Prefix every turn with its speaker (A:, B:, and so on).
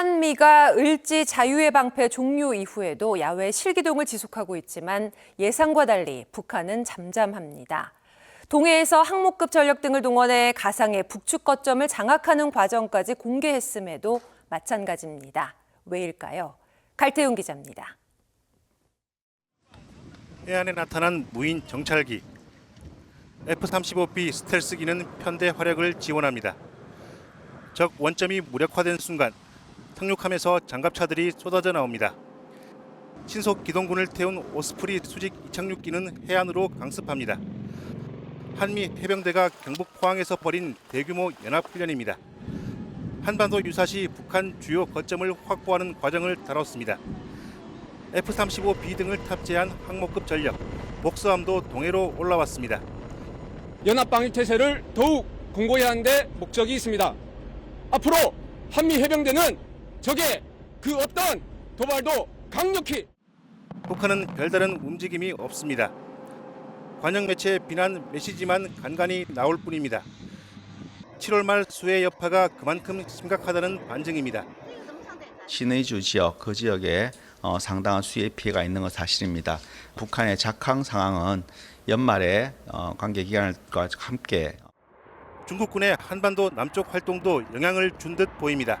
A: 한미가 을지 자유의 방패 종료 이후에도 야외 실기동을 지속하고 있지만 예상과 달리 북한은 잠잠합니다. 동해에서 항목급 전력 등을 동원해 가상의 북측 거점을 장악하는 과정까지 공개했음에도 마찬가지입니다. 왜일까요? 갈태용 기자입니다.
B: 해안에 나타난 무인 정찰기. F-35B 스텔스기는 편대 활약을 지원합니다. 적 원점이 무력화된 순간 상륙함에서 장갑차들이 쏟아져 나옵니다. 신속 기동군을 태운 오스프리 수직 이착륙기는 해안으로 강습합니다. 한미 해병대가 경북 포항에서 벌인 대규모 연합훈련입니다. 한반도 유사시 북한 주요 거점을 확보하는 과정을 다뤘습니다. F-35B 등을 탑재한 항목급 전력, 복수함도 동해로 올라왔습니다.
C: 연합 방위 태세를 더욱 공고히 하는 데 목적이 있습니다. 앞으로 한미 해병대는 적의 그 어떤 도발도 강력히
B: 북한은 별다른 움직임이 없습니다. 관영 매체 비난 메시지만 간간히 나올 뿐입니다. 7월 말 수해 여파가 그만큼 심각하다는 반증입니다.
D: 신의주 지역 그 지역에 어, 상당한 수해 피해가 있는 건 사실입니다. 북한의 작황 상황은 연말에 어, 관계 기관과 함께
B: 중국군의 한반도 남쪽 활동도 영향을 준 듯 보입니다.